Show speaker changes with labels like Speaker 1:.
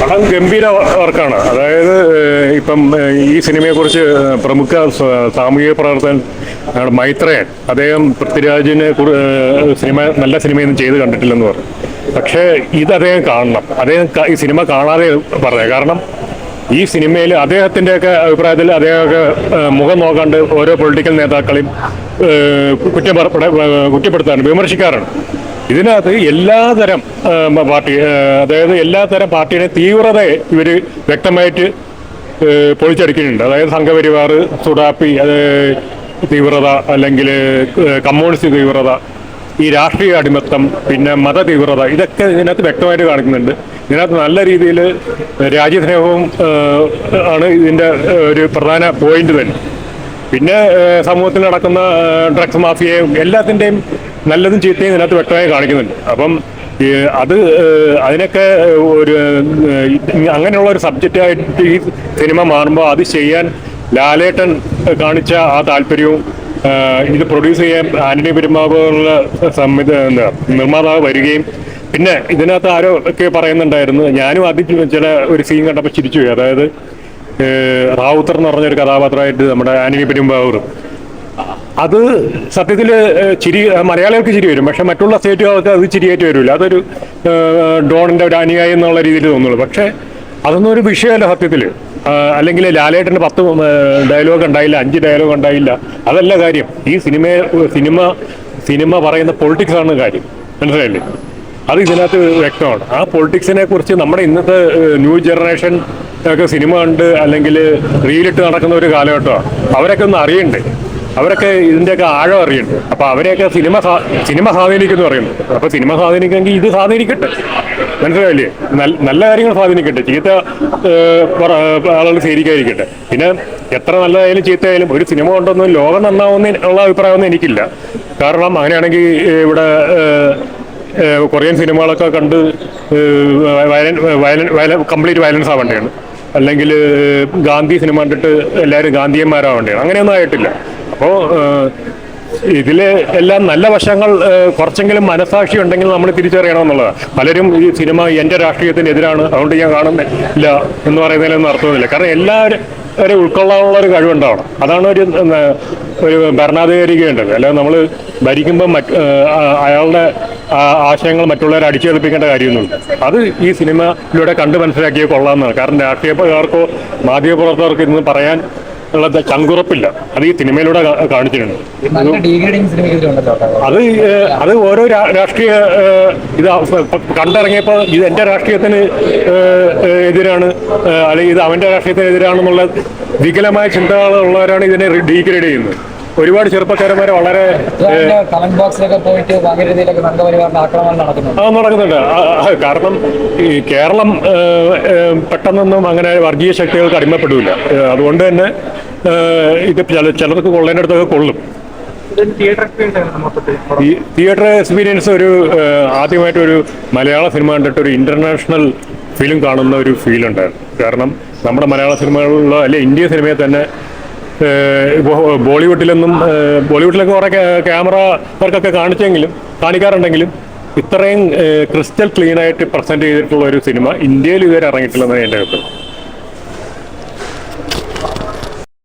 Speaker 1: പടം ഗംഭീര വർക്കാണ്. അതായത് ഇപ്പം ഈ സിനിമയെക്കുറിച്ച് പ്രമുഖ സാമൂഹിക പ്രവർത്തകൻ മൈത്രയൻ. അദ്ദേഹം പൃഥ്വിരാജിനെ സിനിമ നല്ല സിനിമയൊന്നും ചെയ്ത് കണ്ടിട്ടില്ലെന്ന് പറഞ്ഞു. പക്ഷേ ഇത് അദ്ദേഹം കാണണം. അദ്ദേഹം ഈ സിനിമ കാണാതെ പറഞ്ഞത് കാരണം ഈ സിനിമയിൽ അദ്ദേഹത്തിന്റെയൊക്കെ അഭിപ്രായത്തിൽ അദ്ദേഹമൊക്കെ മുഖം നോക്കാണ്ട് ഓരോ പൊളിറ്റിക്കൽ നേതാക്കളെയും കുറ്റപ്പെടുത്താണ് വിമർശിക്കാറുണ്ട്. ഇതിനകത്ത് എല്ലാതരം പാർട്ടി അതായത് എല്ലാതരം പാർട്ടിയുടെ തീവ്രത ഇവർ വ്യക്തമായിട്ട് പൊളിച്ചടുക്കുന്നുണ്ട്. അതായത് സംഘപരിവാർ സുഡാപ്പി തീവ്രത അല്ലെങ്കിൽ കമ്മ്യൂണിസ്റ്റ് തീവ്രത ഈ രാഷ്ട്രീയ അടിമത്തം പിന്നെ മത തീവ്രത ഇതൊക്കെ ഇതിനകത്ത് വ്യക്തമായിട്ട് കാണിക്കുന്നുണ്ട്. ഇതിനകത്ത് നല്ല രീതിയിൽ രാജ്യസ്നേഹവും ആണ് ഇതിന്റെ ഒരു പ്രധാന പോയിന്റ് തന്നെ. പിന്നെ സമൂഹത്തിൽ നടക്കുന്ന ഡ്രഗ്സ് മാഫിയയും എല്ലാത്തിന്റെയും നല്ലതും ചീത്തയും ഇതിനകത്ത് വ്യക്തമായി കാണിക്കുന്നുണ്ട്. അപ്പം അത് അതിനൊക്കെ ഒരു അങ്ങനെയുള്ള ഒരു സബ്ജക്റ്റായിട്ട് ഈ സിനിമ മാറുമ്പോൾ അത് ചെയ്യാൻ ലാലേട്ടൻ കാണിച്ച ആ താല്പര്യവും ഇത് പ്രൊഡ്യൂസ് ചെയ്യാൻ ആന്റണി പെരുമാവുള്ള സംവിധ നിർമ്മാതാവ് വരികയും പിന്നെ ഇതിനകത്ത് ആരോ ഒക്കെ പറയുന്നുണ്ടായിരുന്നു ഞാനും ആദ്യം ചില ഒരു സീൻ കണ്ടപ്പോൾ ചിരിച്ചു അതായത് റാവുത്തർ എന്ന് പറഞ്ഞൊരു കഥാപാത്രമായിട്ട് നമ്മുടെ ആന്റണി പെരുമ്പാവൂർ അത് സത്യത്തിൽ ചിരി മലയാളികൾക്ക് ചിരി വരും. പക്ഷെ മറ്റുള്ള സ്റ്റേറ്റുകൾക്ക് അത് ചിരിയായിട്ട് വരില്ല. അതൊരു ഡോണിന്റെ ഒരു അനുയായി എന്നുള്ള രീതിയിൽ തോന്നുള്ളൂ. പക്ഷെ അതൊന്നും ഒരു വിഷയമല്ല സത്യത്തിൽ അല്ലെങ്കിൽ ലാലേട്ടന് പത്ത് ഡയലോഗ് ഉണ്ടായില്ല അഞ്ച് ഡയലോഗ് ഉണ്ടായില്ല. അതല്ല കാര്യം. ഈ സിനിമ സിനിമ സിനിമ പറയുന്ന പൊളിറ്റിക്സ് ആണ് കാര്യം. മനസ്സിലായില്ലേ? അത് ഇതിനകത്ത് വ്യക്തമാണ്. ആ പൊളിറ്റിക്സിനെ കുറിച്ച് നമ്മുടെ ഇന്നത്തെ ന്യൂ ജനറേഷൻ ഒക്കെ സിനിമ കണ്ട് അല്ലെങ്കിൽ റീലിട്ട് നടക്കുന്ന ഒരു കാലഘട്ടമാണ്. അവരൊക്കെ ഒന്ന് അറിയണ്ടേ? അവരൊക്കെ ഇതിന്റെയൊക്കെ ആഴം അറിയണം അപ്പൊ അവരെയൊക്കെ സിനിമ സിനിമ സ്വാധീനിക്കുന്നു പറയുന്നു. അപ്പൊ സിനിമ സ്വാധീനിക്കുമെങ്കിൽ ഇത് സ്വാധീനിക്കട്ടെ. മനസ്സിലായില്ലേ? നല്ല- കാര്യങ്ങൾ സ്വാധീനിക്കട്ടെ. ചീത്ത ആളുകൾ സ്വീകരിക്കാതിരിക്കട്ടെ പിന്നെ എത്ര നല്ലതായാലും ചീത്തയായാലും ഒരു സിനിമ കൊണ്ടൊന്നും ലോകം നന്നാവുന്ന ഉള്ള അഭിപ്രായമൊന്നും എനിക്കില്ല. കാരണം അങ്ങനെയാണെങ്കിൽ ഇവിടെ കൊറിയൻ സിനിമകളൊക്കെ കണ്ട് കംപ്ലീറ്റ് വയലൻസ് ആവേണ്ടതാണ്. അല്ലെങ്കിൽ ഗാന്ധി സിനിമ കണ്ടിട്ട് എല്ലാവരും ഗാന്ധിയന്മാരാവേണ്ടതാണ്. അങ്ങനെയൊന്നും ആയിട്ടില്ല. അപ്പോൾ ഇതിൽ എല്ലാം നല്ല വശങ്ങൾ കുറച്ചെങ്കിലും മനസാക്ഷി ഉണ്ടെങ്കിൽ നമ്മൾ തിരിച്ചറിയണമെന്നുള്ളതാണ് പലരും ഈ സിനിമ എന്റെ രാഷ്ട്രീയത്തിന് എതിരാണ് അതുകൊണ്ട് ഞാൻ കാണുന്നില്ല എന്ന് പറയുന്നതിലൊന്നും അർത്ഥമൊന്നുമില്ല. കാരണം എല്ലാവരും ഉൾക്കൊള്ളാനുള്ള ഒരു കഴിവുണ്ടാവണം. അതാണ് ഒരു ഒരു ഭരണാധികാരികേണ്ടത് അല്ലാതെ നമ്മൾ ഭരിക്കുമ്പോൾ മറ്റ് അയാളുടെ ആശയങ്ങൾ മറ്റുള്ളവരെ അടിച്ചേൽപ്പിക്കേണ്ട കാര്യമൊന്നുമില്ല. അത് ഈ സിനിമയിലൂടെ കണ്ട് മനസ്സിലാക്കിയേ കൊള്ളാമെന്നാണ് കാരണം രാഷ്ട്രീയക്കാർക്കോ മാധ്യമപ്രവർത്തകർക്കോ ഇന്ന് പറയാൻ ഉള്ള ചങ്കുറപ്പില്ല അത് ഈ സിനിമയിലൂടെ കാണിച്ചിട്ടുണ്ട് അത് അത് ഓരോ രാഷ്ട്രീയ ഇത് കണ്ടിറങ്ങിയപ്പോൾ ഇത് എന്റെ രാഷ്ട്രീയത്തിന് എതിരാണ് അല്ലെങ്കിൽ ഇത് അവന്റെ രാഷ്ട്രീയത്തിന് എതിരാണെന്നുള്ള വികലമായ ചിന്തകളുള്ളവരാണ് ഇതിനെ ഡീഗ്രേഡ് ചെയ്യുന്നത്. ഒരുപാട് ചെറുപ്പക്കാരന്മാരെ വളരെ
Speaker 2: കമന്റ് ബോക്സിലൊക്കെ പോയിട്ട് ഭയങ്കര രീതിയിലൊക്കെ സംഘപരിവാറിന്റെ ആക്രമണം നടക്കുന്നുണ്ട്.
Speaker 1: അത് നടക്കുന്നുണ്ട്. കാരണം ഈ കേരളം പെട്ടെന്നൊന്നും അങ്ങനെ വർഗീയ ശക്തികൾക്ക് അടിമപ്പെടില്ല അതുകൊണ്ട് തന്നെ ഇത് ചില ചിലർക്ക് കൊള്ളേണ്ടടുത്തൊക്കെ കൊള്ളും. ഈ തിയേറ്റർ എക്സ്പീരിയൻസ് ഒരു ആദ്യമായിട്ട് ഒരു മലയാള സിനിമ കണ്ടിട്ട് ഒരു ഇന്റർനാഷണൽ ഫിലിം കാണുന്ന ഒരു ഫീൽ ഉണ്ടായിരുന്നു. കാരണം നമ്മുടെ മലയാള സിനിമകളിലോ അല്ലെ ഇന്ത്യ സിനിമയെ തന്നെ ബോളിവുഡിലൊന്നും ബോളിവുഡിലൊക്കെ കുറെ ക്യാമറ വർക്കൊക്കെ കാണിച്ചെങ്കിലും കാണിക്കാറുണ്ടെങ്കിലും ഇത്രയും ക്രിസ്റ്റൽ ക്ലീനായിട്ട് പ്രസന്റ് പ്രസന്റ് ചെയ്തിട്ടുള്ള ഒരു സിനിമ ഇന്ത്യയിൽ ഇതുവരെ ഇറങ്ങിയിട്ടില്ലെന്നാണ് എന്റെ അഭിപ്രായം.